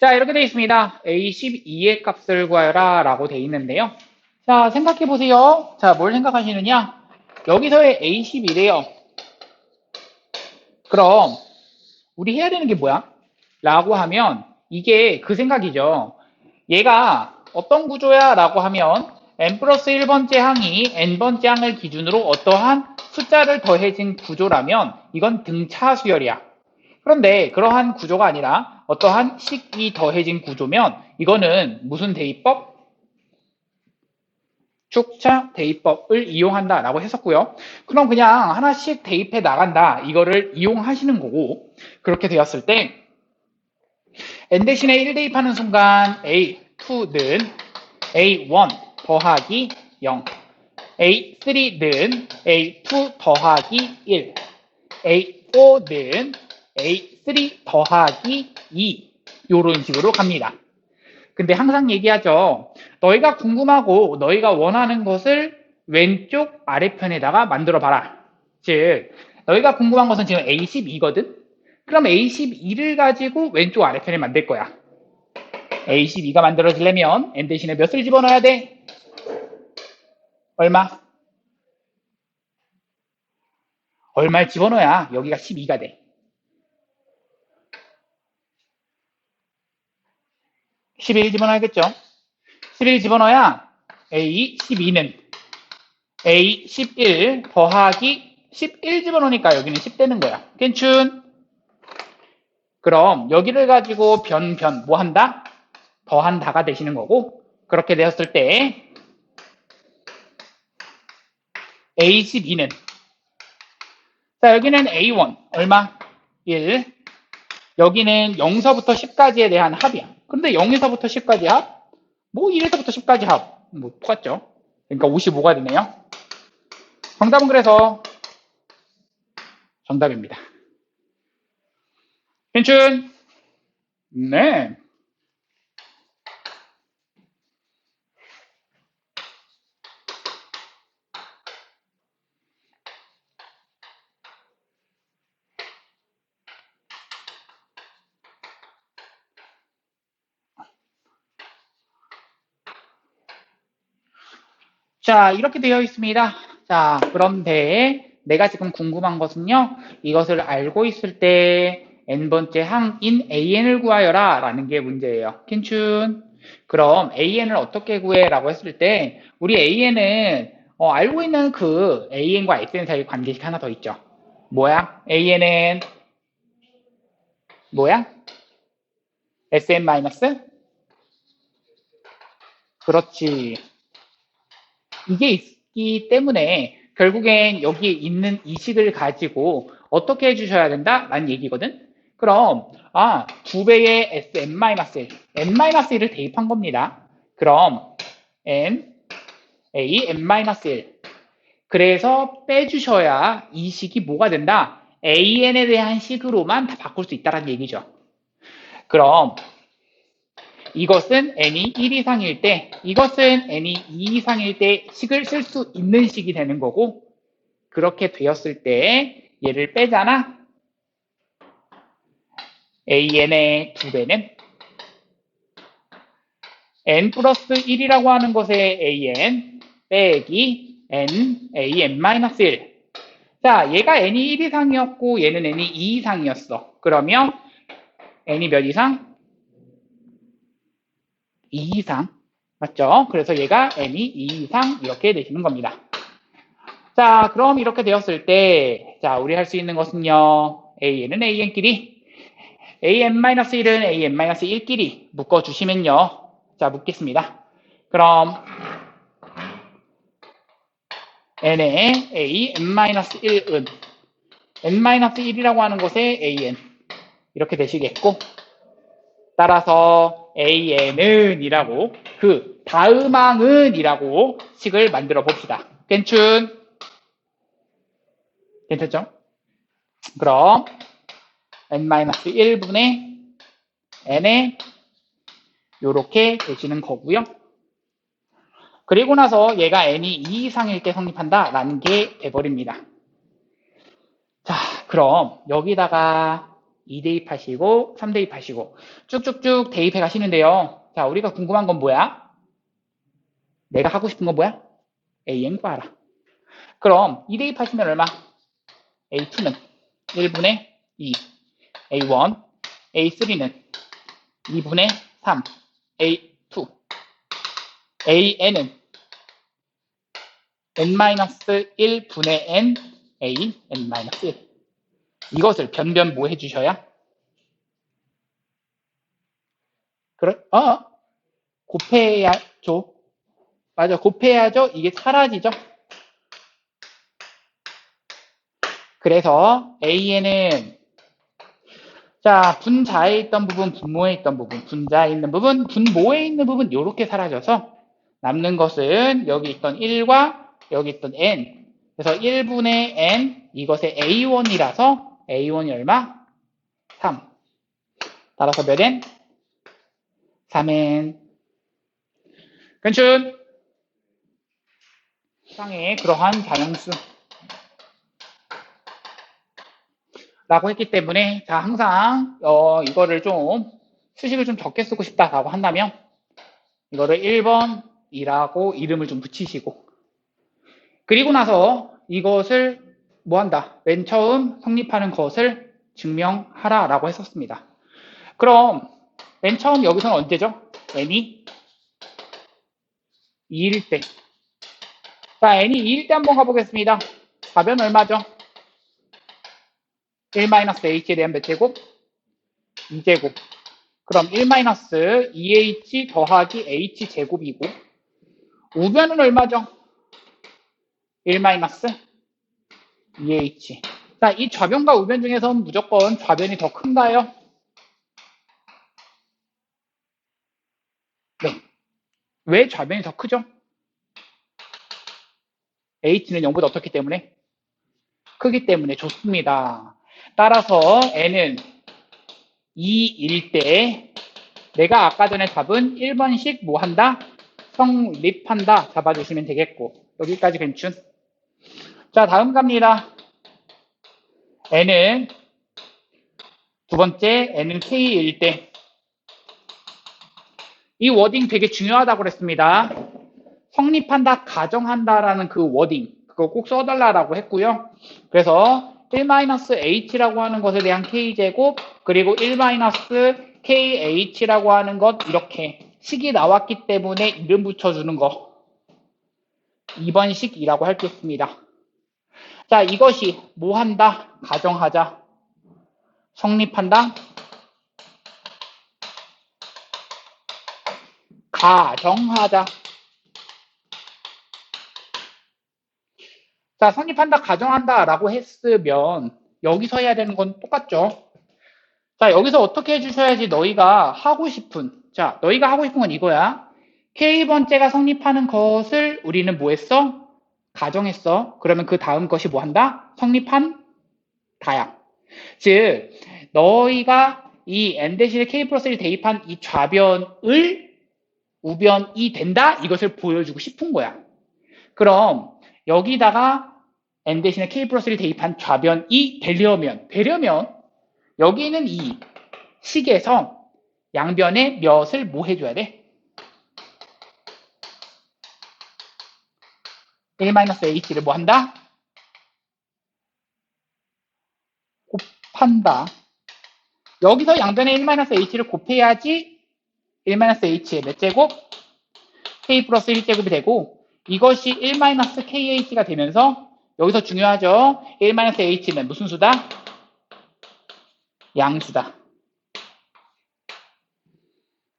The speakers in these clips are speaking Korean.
자, 이렇게 되어 있습니다. A12의 값을 구하여라 라고 되어 있는데요. 자, 생각해 보세요. 자, 뭘 생각하시느냐? 여기서의 A11이에요. 그럼 우리 해야 되는 게 뭐야? 라고 하면 이게 그 생각이죠. 얘가 어떤 구조야? 라고 하면 n 플러스 1번째 항이 n번째 항을 기준으로 어떠한 숫자를 더해진 구조라면 이건 등차 수열이야. 그런데 그러한 구조가 아니라 어떠한 식이 더해진 구조면 이거는 무슨 대입법? 축차 대입법을 이용한다 라고 했었고요. 그럼 그냥 하나씩 대입해 나간다 이거를 이용하시는 거고 그렇게 되었을 때 n 대신에 1 대입하는 순간 a2는 a1 더하기 0 a3는 a2 더하기 1 a4는 a3 더하기 2 이런 식으로 갑니다. 근데 항상 얘기하죠. 너희가 궁금하고 너희가 원하는 것을 왼쪽 아래편에다가 만들어 봐라. 즉 너희가 궁금한 것은 지금 A12거든? 그럼 A12를 가지고 왼쪽 아래편에 만들 거야. A12가 만들어지려면 n 대신에 몇을 집어넣어야 돼? 얼마? 얼마를 집어넣어야 여기가 12가 돼. 11 집어넣어야겠죠? 11 집어넣어야 A 12는 A 11 더하기 11 집어넣으니까 여기는 10 되는 거야. 괜춘? 그럼 여기를 가지고 변, 변, 뭐 한다? 더한다가 되시는 거고 그렇게 되었을 때 A 12는 자 여기는 A1 얼마? 1 여기는 0서부터 10까지에 대한 합이야. 근데 0에서부터 10까지 합? 뭐 1에서부터 10까지 합? 뭐 똑같죠? 그러니까 55가 되네요. 정답은 그래서 정답입니다. 괜춘? 네. 자, 이렇게 되어 있습니다. 자, 그런데 내가 지금 궁금한 것은요. 이것을 알고 있을 때 n번째 항인 an을 구하여라 라는 게 문제예요. 킨춘. 그럼 an을 어떻게 구해? 라고 했을 때 우리 an은 어, 알고 있는 그 an과 sn 사이 관계식 하나 더 있죠. 뭐야? an은 뭐야? sn 마이너스? 그렇지. 이게 있기 때문에 결국엔 여기에 있는 이 식을 가지고 어떻게 해주셔야 된다? 라는 얘기거든. 그럼 아, 두 배의 sn-1, n-1을 대입한 겁니다. 그럼 n, a, n-1 그래서 빼주셔야 이 식이 뭐가 된다? an에 대한 식으로만 다 바꿀 수 있다는 얘기죠. 그럼 이것은 n이 1 이상일 때, 이것은 n이 2 이상일 때 식을 쓸 수 있는 식이 되는 거고, 그렇게 되었을 때 얘를 빼잖아. an의 두 배는 n 플러스 1이라고 하는 것의 an 빼기 n, an-1. 자, 얘가 n이 1 이상이었고 얘는 n이 2 이상이었어. 그러면 n이 몇 이상? 2 이상. 맞죠? 그래서 얘가 n이 2 이상 이렇게 되시는 겁니다. 자, 그럼 이렇게 되었을 때, 자, 우리 할 수 있는 것은요, an은 an끼리, an-1은 an-1끼리 묶어주시면요. 자, 묶겠습니다. 그럼, n의 a, n-1은, n-1이라고 하는 곳에 an. 이렇게 되시겠고, 따라서 an은 이라고 그 다음 항은 이라고 식을 만들어 봅시다. 괜춘? 괜찮죠? 그럼 n-1분의 n에 이렇게 되시는 거고요. 그리고 나서 얘가 n이 2 이상일 때 성립한다 라는 게 돼버립니다. 자, 그럼 여기다가 2 대입 하시고 3 대입 하시고 쭉쭉쭉 대입해 가시는데요. 자, 우리가 궁금한 건 뭐야? 내가 하고 싶은 건 뭐야? AN 구하라. 그럼 2 대입 하시면 얼마? A2는 1분의 2, A1, A3는 2분의 3, A2, AN은 n-1분의 n, a, n-1. 이것을 변변 뭐 해주셔야? 그래? 어? 곱해야죠. 맞아, 곱해야죠. 이게 사라지죠. 그래서 AN은 자 분자에 있던 부분, 분모에 있던 부분, 분자에 있는 부분, 분모에 있는 부분 이렇게 사라져서 남는 것은 여기 있던 1과 여기 있던 n 그래서 1분의 n 이것의 a1이라서 a1이 얼마? 3 따라서 몇 n? 3n 괜춘. 상의 그러한 자명수. 라고 했기 때문에 자 항상 어, 이거를 좀 수식을 좀 적게 쓰고 싶다라고 한다면 이거를 1번이라고 이름을 좀 붙이시고. 그리고 나서 이것을 뭐 한다? 맨 처음 성립하는 것을 증명하라 라고 했었습니다. 그럼 맨 처음 여기서는 언제죠? n이 2일 때. 자, n이 2일 때 한번 가보겠습니다. 답은 얼마죠? 1-h에 대한 몇 제곱? 2제곱. 그럼 1-2h 더하기 h 제곱이고 우변은 얼마죠? 1-2h. 자, 이 좌변과 우변 중에서는 무조건 좌변이 더 큰가요? 네. 왜 좌변이 더 크죠? h는 0보다 어떻기 때문에? 크기 때문에 좋습니다. 따라서 n은 2일 때 내가 아까 전에 답은 1번씩 뭐 한다? 성립한다 잡아주시면 되겠고 여기까지 괜춘? 자 다음 갑니다. n은 두 번째 n은 k일 때 이 워딩 되게 중요하다고 그랬습니다. 성립한다, 가정한다라는 그 워딩 그거 꼭 써달라고 했고요. 그래서 1-h라고 하는 것에 대한 k제곱 그리고 1-kh라고 하는 것 이렇게 식이 나왔기 때문에 이름 붙여주는 거 2번 식이라고 할겠습니다. 자 이것이 뭐 한다? 가정하자 성립한다 가정하자 자, 성립한다, 가정한다 라고 했으면 여기서 해야 되는 건 똑같죠. 자, 여기서 어떻게 해주셔야지 너희가 하고 싶은 자, 너희가 하고 싶은 건 이거야. K번째가 성립하는 것을 우리는 뭐 했어? 가정했어. 그러면 그 다음 것이 뭐 한다? 성립한 다야. 즉, 너희가 이 n 대신에 K 플러스 1 대입한 이 좌변을 우변이 된다? 이것을 보여주고 싶은 거야. 그럼 여기다가 n 대신에 k 플러스를 대입한 좌변이 되려면 되려면 여기는 이 식에서 양변의 몇을 뭐 해줘야 돼? 1-h를 뭐 한다? 곱한다. 여기서 양변의 1-h를 곱해야지 1-h의 몇 제곱? k 플러스 1제곱이 되고 이것이 1-kh가 되면서 여기서 중요하죠. 1-h는 무슨 수다? 양수다.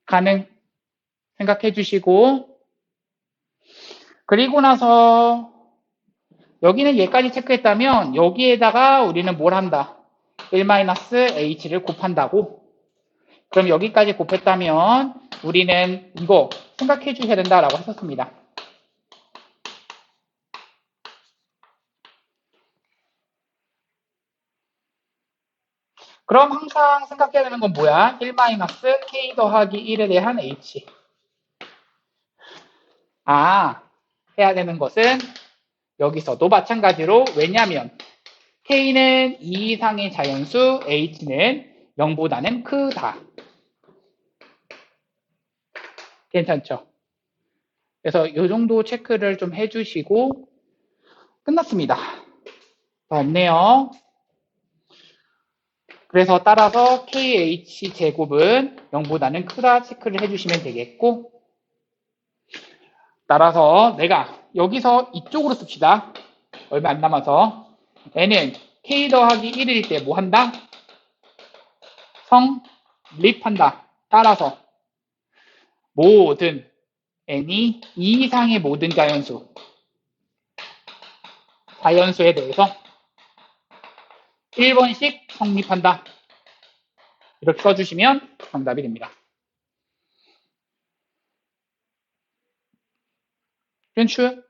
가능 생각해 주시고 그리고 나서 여기는 얘까지 체크했다면 여기에다가 우리는 뭘 한다? 1-h를 곱한다고 그럼 여기까지 곱했다면 우리는 이거 생각해 주셔야 된다라고 했었습니다. 그럼 항상 생각해야 되는 건 뭐야? 1-k 더하기 1에 대한 h. 아, 해야 되는 것은 여기서도 마찬가지로 왜냐면 k는 2 이상의 자연수, h는 0보다는 크다. 괜찮죠? 그래서 이 정도 체크를 좀 해주시고 끝났습니다. 더 없네요. 그래서 따라서 KH 제곱은 0보다는 크다 체크를 해주시면 되겠고 따라서 내가 여기서 이쪽으로 씁시다. 얼마 안 남아서 n은 k 더하기 1일 때 뭐 한다? 성립한다. 따라서 모든 n이 2 이상의 모든 자연수 자연수에 대해서 1번씩 성립한다. 이렇게 써주시면 정답이 됩니다. 괜찮?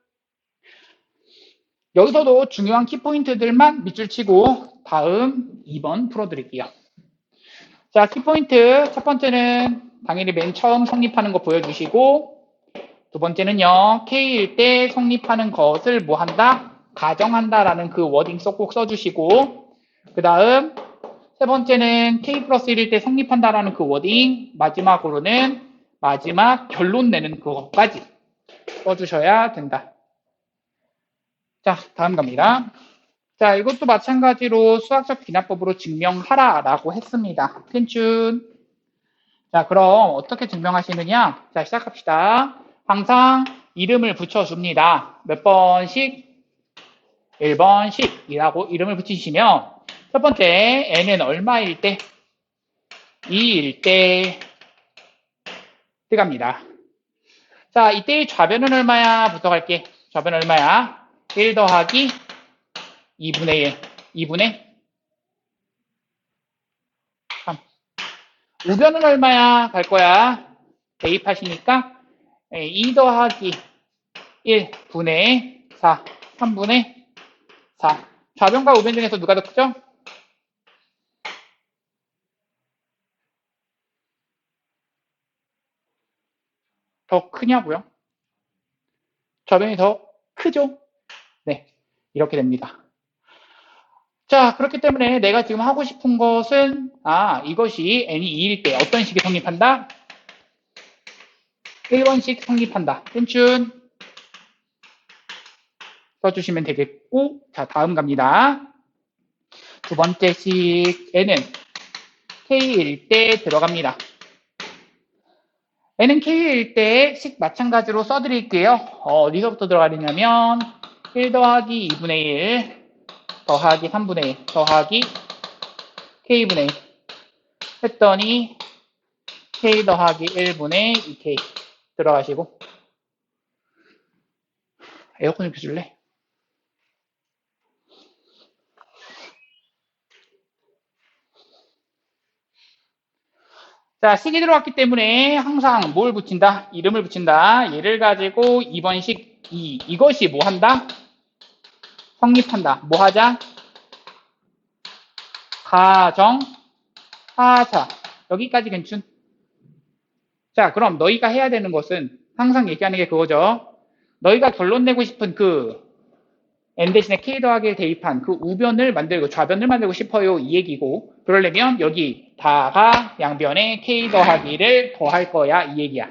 여기서도 중요한 키포인트들만 밑줄 치고 다음 2번 풀어드릴게요. 자, 키포인트 첫 번째는 당연히 맨 처음 성립하는 거 보여주시고 두 번째는요, K일 때 성립하는 것을 뭐 한다? 가정한다라는 그 워딩 꼭 써주시고 그 다음 세 번째는 K 플러스 1일 때 성립한다라는 그 워딩 마지막으로는 마지막 결론 내는 그것까지 써주셔야 된다. 자, 다음 갑니다. 자, 이것도 마찬가지로 수학적 기납법으로 증명하라 라고 했습니다. 텐춘. 자, 그럼 어떻게 증명하시느냐? 자, 시작합시다. 항상 이름을 붙여줍니다. 몇 번씩? 1번씩이라고 이름을 붙이시면 첫 번째 n은 얼마일 때? 2일 때 들어갑니다. 자, 이때의 좌변은 얼마야? 부터 갈게. 좌변 얼마야? 1 더하기 2분의 1. 2분의 3. 우변은 얼마야? 갈 거야. 대입하시니까 2 더하기 1분의 4. 3분의 4. 좌변과 우변 중에서 누가 더 크죠? 더 크냐고요? 좌변이 더 크죠? 네, 이렇게 됩니다. 자, 그렇기 때문에 내가 지금 하고 싶은 것은 아, 이것이 n이 2일 때 어떤 식이 성립한다? 1번씩 성립한다. 펜춘 써주시면 되겠고 자, 다음 갑니다. 두 번째 식 n은 k일 때 들어갑니다. N은 k일 때식 마찬가지로 써드릴게요. 어, 어디서부터 들어가냐면 1 더하기 2분의 1 더하기 3분의 1 더하기 k분의 1 했더니 k 더하기 1분의 2k 들어가시고 에어컨 좀 켜줄래? 자, 식이 들어왔기 때문에 항상 뭘 붙인다? 이름을 붙인다. 얘를 가지고 2번식 2. 이것이 뭐 한다? 성립한다. 뭐 하자? 가정, 하자. 여기까지 괜춘. 자, 그럼 너희가 해야 되는 것은 항상 얘기하는 게 그거죠. 너희가 결론 내고 싶은 그 n 대신에 k 더하기를 대입한 그 우변을 만들고 좌변을 만들고 싶어요. 이 얘기고 그러려면 여기 다가 양변에 k 더하기를 더할 거야. 이 얘기야.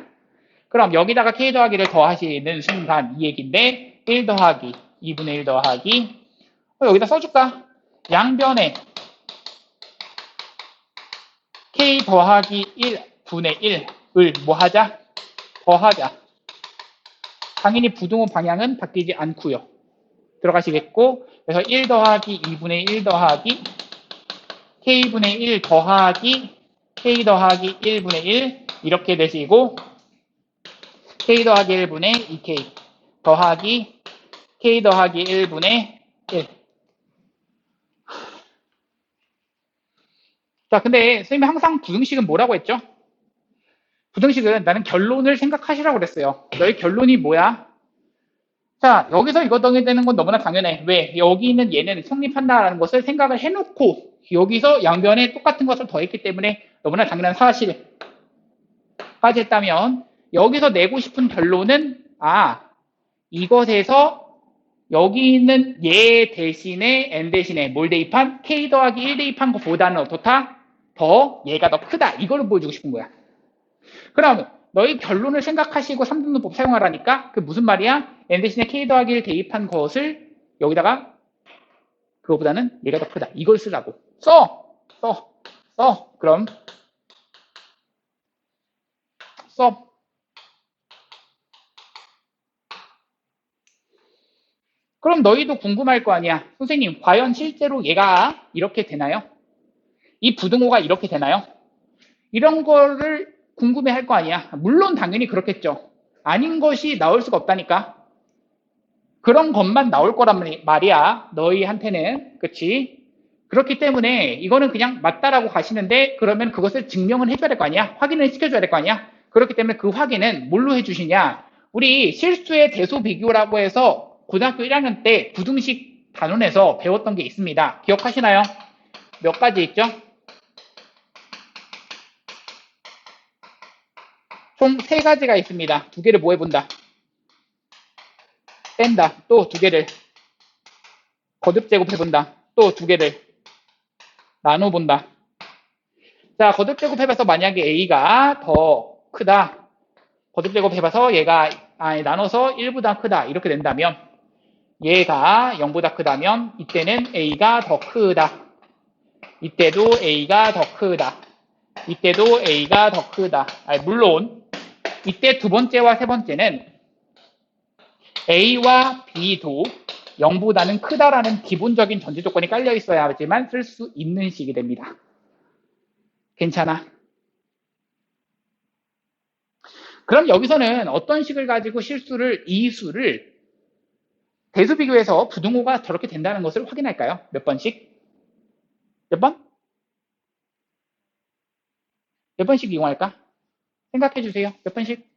그럼 여기다가 k 더하기를 더하시는 순간 이 얘기인데 1 더하기 2분의 1 더하기 어, 여기다 써줄까? 양변에 k 더하기 1분의 1을 뭐 하자? 더하자. 당연히 부등호 방향은 바뀌지 않고요. 들어가시겠고 그래서 1 더하기 2분의 1 더하기 k분의 1 더하기 k 더하기 1분의 1 이렇게 되시고 k 더하기 1분의 2k 더하기 k 더하기 1분의 1 자, 근데 선생님이 항상 부등식은 뭐라고 했죠? 부등식은 나는 결론을 생각하시라고 그랬어요. 너의 결론이 뭐야? 자, 여기서 이거 정해되는 건 너무나 당연해. 왜? 여기 있는 얘는 성립한다라는 것을 생각을 해놓고 여기서 양변에 똑같은 것을 더했기 때문에 너무나 당연한 사실. 까지 했다면 여기서 내고 싶은 결론은 아, 이것에서 여기 있는 얘 대신에 n 대신에 뭘 대입한? k 더하기 1 대입한 것보다는 어떻다? 더 얘가 더 크다. 이거를 보여주고 싶은 거야. 그럼 너희 결론을 생각하시고 3등분법 사용하라니까 그 무슨 말이야? n 대신에 k 더하기를 대입한 것을 여기다가 그거보다는 얘가 더 크다. 이걸 쓰라고. 써! 써! 써! 그럼 써. 그럼 너희도 궁금할 거 아니야. 선생님, 과연 실제로 얘가 이렇게 되나요? 이 부등호가 이렇게 되나요? 이런 거를 궁금해 할 거 아니야. 물론 당연히 그렇겠죠. 아닌 것이 나올 수가 없다니까. 그런 것만 나올 거란 말이야. 너희한테는. 그치? 그렇기 때문에 이거는 그냥 맞다라고 가시는데 그러면 그것을 증명은 해줘야 될 거 아니야. 확인을 시켜줘야 될 거 아니야. 그렇기 때문에 그 확인은 뭘로 해주시냐. 우리 실수의 대소 비교라고 해서 고등학교 1학년 때 부등식 단원에서 배웠던 게 있습니다. 기억하시나요? 몇 가지 있죠? 총 세 가지가 있습니다. 두 개를 뭐 해본다? 뺀다. 또 두 개를 거듭 제곱해본다. 또 두 개를 나눠본다. 자, 거듭 제곱해봐서 만약에 A가 더 크다. 거듭 제곱해봐서 얘가 아니, 나눠서 1보다 크다. 이렇게 된다면 얘가 0보다 크다면 이때는 A가 더 크다. 이때도 A가 더 크다. 이때도 A가 더 크다. 아니, 물론 이때 두 번째와 세 번째는 A와 B도 0보다는 크다라는 기본적인 전제 조건이 깔려 있어야지만 쓸 수 있는 식이 됩니다. 괜찮아? 그럼 여기서는 어떤 식을 가지고 실수를 이수를 대수 비교해서 부등호가 저렇게 된다는 것을 확인할까요? 몇 번씩? 몇 번? 몇 번씩 이용할까? 생각해 주세요. 몇 번씩?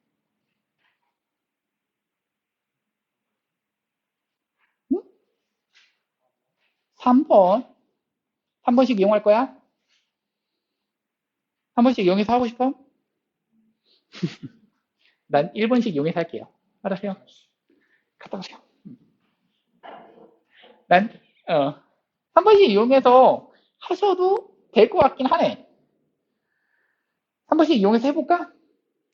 응? 3번. 3번씩 이용할 거야? 한 번씩 이용해서 하고 싶어? 난 1번씩 이용해서 할게요. 알았어요? 갔다 오세요. 난, 어, 한 번씩 이용해서 하셔도 될 것 같긴 하네. 한 번씩 이용해서 해볼까?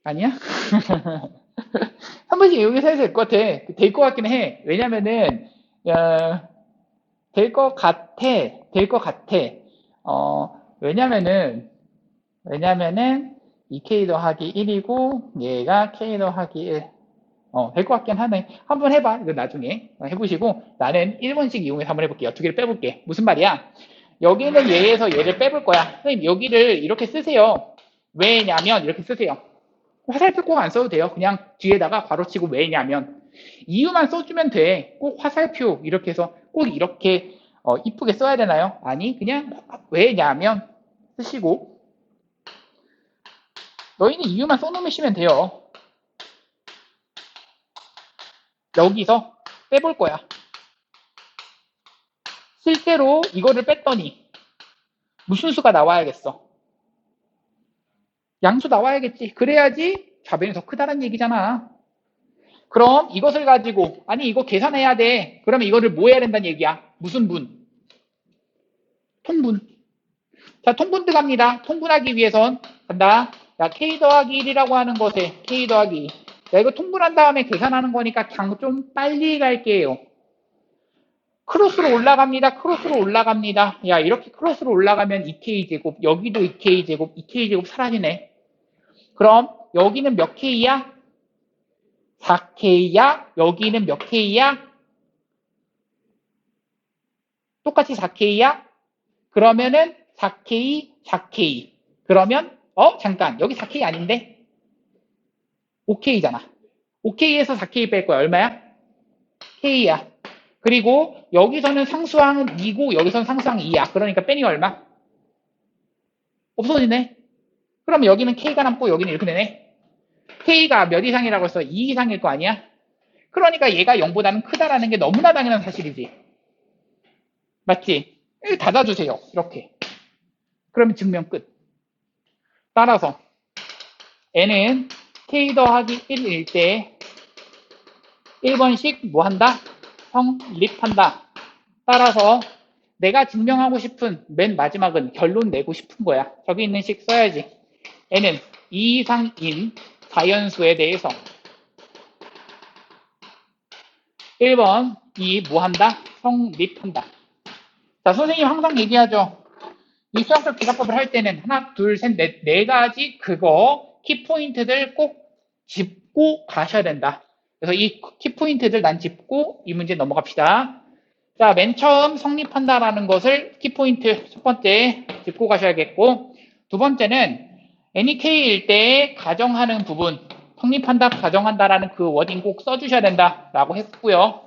아니야? 한 번씩 이용해서 해도 될 것 같아. 될 것 같긴 해. 왜냐면은, 어, 될 것 같아. 될 것 같아. 어, 왜냐면은, 왜냐면은, 2k 더하기 1이고, 얘가 k 더하기 1. 어, 될 것 같긴 하네. 한번 해봐. 이거 나중에 해보시고, 나는 1번씩 이용해서 한번 해볼게요. 두 개를 빼볼게. 무슨 말이야? 여기는 얘에서 얘를 빼볼 거야. 선생님, 여기를 이렇게 쓰세요. 왜냐면, 이렇게 쓰세요. 화살표 꼭 안 써도 돼요. 그냥 뒤에다가 괄호 치고 왜냐면. 이유만 써주면 돼. 꼭 화살표 이렇게 해서 꼭 이렇게 어, 이쁘게 써야 되나요? 아니, 그냥 왜냐면 쓰시고. 너희는 이유만 써놓으시면 돼요. 여기서 빼볼 거야. 실제로 이거를 뺐더니 무슨 수가 나와야겠어? 양수 나와야겠지. 그래야지 좌변이 더 크다는 얘기잖아. 그럼 이것을 가지고 아니 이거 계산해야 돼. 그러면 이거를 뭐 해야 된다는 얘기야? 무슨 분? 통분. 자, 통분 들어갑니다. 통분하기 위해선 간다. 야, k 더하기 1이라고 하는 것에 k 더하기 2. 야, 이거 통분한 다음에 계산하는 거니까 그냥 좀 빨리 갈게요. 크로스로 올라갑니다. 크로스로 올라갑니다. 야, 이렇게 크로스로 올라가면 2k제곱, 여기도 2k제곱, 2k제곱 사라지네. 그럼 여기는 몇 k야? 4k야? 여기는 몇 k야? 똑같이 4k야? 그러면은 4k, 4k. 그러면 어? 잠깐. 여기 4k 아닌데? 5k잖아. 5k에서 4k 뺄 거야. 얼마야? k야. 그리고 여기서는 상수항은 2고 여기서는 상수항 2야. 그러니까 빼니 얼마? 없어지네. 그럼 여기는 k가 남고 여기는 이렇게 되네. k가 몇 이상이라고 해서 2 이상일 거 아니야? 그러니까 얘가 0보다는 크다라는 게 너무나 당연한 사실이지. 맞지? 닫아주세요. 이렇게. 그러면 증명 끝. 따라서 n은 k 더하기 1일 때 1번씩 뭐 한다? 성립한다. 따라서 내가 증명하고 싶은 맨 마지막은 결론 내고 싶은 거야. 저기 있는 식 써야지. N은 2 이상인 자연수에 대해서 1번 이 뭐한다? 성립한다. 자, 선생님 항상 얘기하죠. 이 수학적 기사법을 할 때는 하나, 둘, 셋, 넷, 네 가지 그거 키포인트들 꼭 짚고 가셔야 된다. 그래서 이 키포인트들 난 짚고 이 문제 넘어갑시다. 자, 맨 처음 성립한다라는 것을 키포인트 첫 번째 짚고 가셔야겠고 두 번째는 NEK일 때 가정하는 부분 성립한다, 가정한다라는 그 워딩 꼭 써주셔야 된다라고 했고요.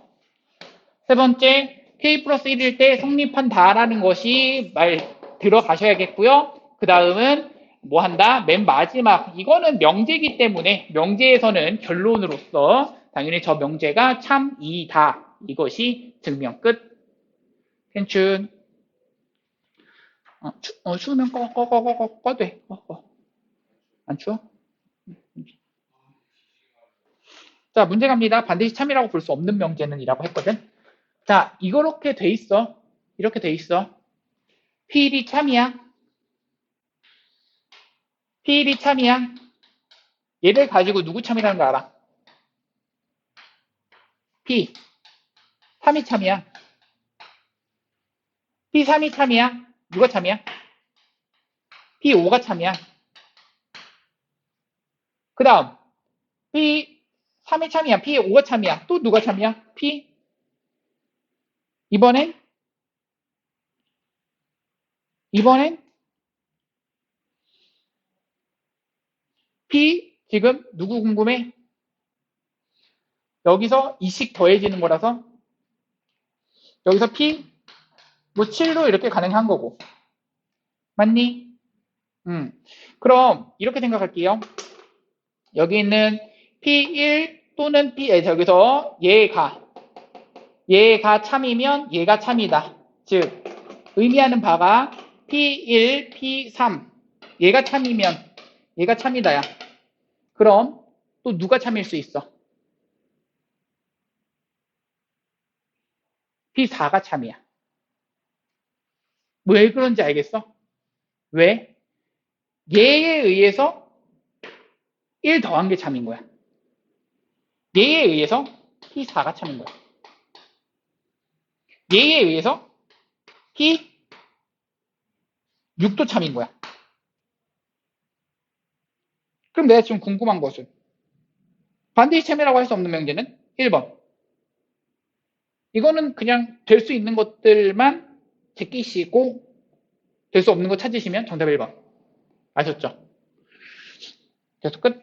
세 번째, K 플러스 1일 때 성립한다라는 것이 말 들어가셔야겠고요. 그 다음은 뭐 한다? 맨 마지막. 이거는 명제이기 때문에 명제에서는 결론으로서 당연히 저 명제가 참이다. 이것이 증명 끝. 괜춘. 어, 추, 어, 추우면 꺼, 꺼, 꺼, 꺼, 꺼, 꺼, 돼. 꺼, 꺼. 안 추워? 자, 문제 갑니다. 반드시 참이라고 볼 수 없는 명제는 이라고 했거든. 자, 이렇게 돼 있어. 이렇게 돼 있어. 필이 참이야. 필이 참이야. 얘를 가지고 누구 참이라는 거 알아? P. 3이 참이야. P 3이 참이야. 누가 참이야? P 5가 참이야. 그 다음 P 3이 참이야. P 5가 참이야. 또 누가 참이야? P 이번엔 이번엔 P 지금 누구 궁금해? 여기서 이식 더해지는 거라서 여기서 P 뭐 7로 이렇게 가능한 거고 맞니? 음 그럼 이렇게 생각할게요. 여기 있는 P1 또는 P 저기서 얘가 얘가 참이면 얘가 참이다. 즉 의미하는 바가 P1, P3 얘가 참이면 얘가 참이다야. 그럼 또 누가 참일 수 있어? P4가 참이야. 왜 그런지 알겠어? 왜? 얘에 의해서 1 더한 게 참인 거야. 얘에 의해서 P4가 참인 거야. 얘에 의해서 P 6도 참인 거야. 그럼 내가 지금 궁금한 것은 반드시 참이라고 할 수 없는 명제는 1번. 이거는 그냥 될 수 있는 것들만 제끼시고 될 수 없는 거 찾으시면 정답 1번. 아셨죠? That's good.